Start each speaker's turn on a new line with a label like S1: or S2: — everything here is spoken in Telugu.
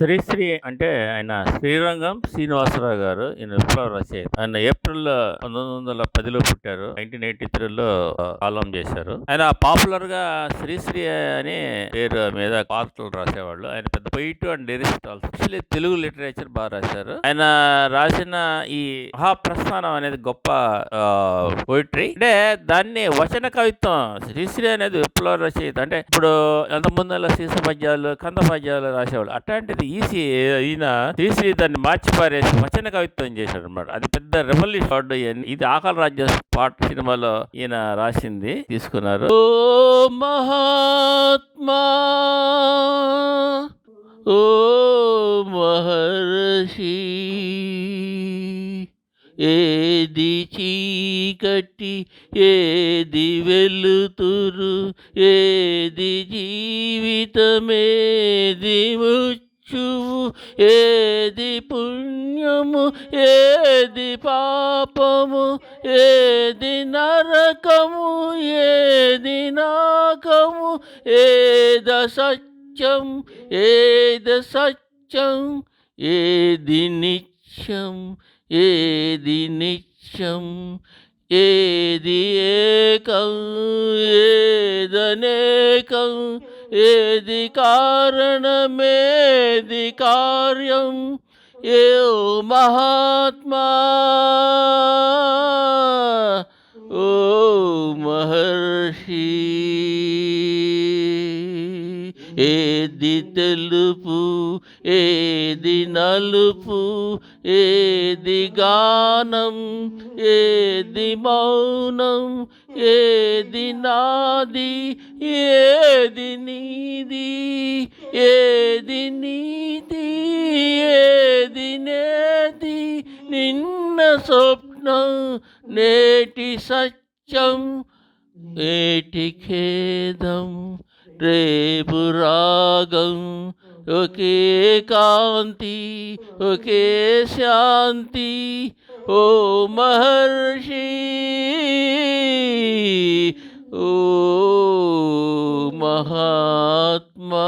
S1: శ్రీశ్రీ అంటే ఆయన శ్రీరంగం శ్రీనివాసరావు గారు. ఈయన విప్లవ రచయిత. ఆయన ఏప్రిల్ పంతొమ్మిది వందల పదిలో పుట్టారు. నైన్టీన్ ఎయిటీ త్రీలో కాలం చేశారు. ఆయన పాపులర్గా శ్రీశ్రీ అని పేరు మీద పాత్రలు రాసేవాళ్ళు. ఆయన పెద్ద poet and lyricist also Telugu literature బాగా రాశారు. ఆయన రాసిన ఈ మహాప్రస్థానం అనేది గొప్ప పోయిటరీ అంటే దాన్ని వచన కవిత్వం శ్రీశ్రీ అనేది విప్లవ రచయిత. అంటే ఇప్పుడు ఎంత ముందర సీస పద్యాలు కంద పద్యాలు రాసేవాళ్ళు. అట్లాంటిది ఈసీ ఈయన తీసి దాన్ని మార్చిపారేసి వచన కవిత్వం చేశాడు అనమాట అది పెద్ద రెవల్యూషన్ ఇది ఆకల రాజ్య పాట సినిమాలో ఈయన రాసింది తీసుకున్నారు. ఓ మహాత్మా ఓ మహర్షి ఏది చీకటి ఏది వెలుతురు ఏది జీవితమేది ఏది పుణ్యము ఏది పాపము ఏది నరకము ఏది నాకము ఏద సత్యం ఏద సత్యం ఏది నిత్యం ఏది నిత్యం ఏది ఏకం ఏదనేకం ఏది కారణమేది కార్యం ఏ మహాత్మా ఓ మహర్షి ఏది తెలుపు ఏది నలుపు ఏది గానం ఏది మౌనం ఏది నాది ఏది నీది ఏది నీతి ఏది నేది నిన్న స్వప్నం నేటి సత్యం నేటి ఖేదం. రేపు రాగం ఒకే కాంతి ఒకే శాంతి ఓ మహర్షి ఓ మహాత్మా.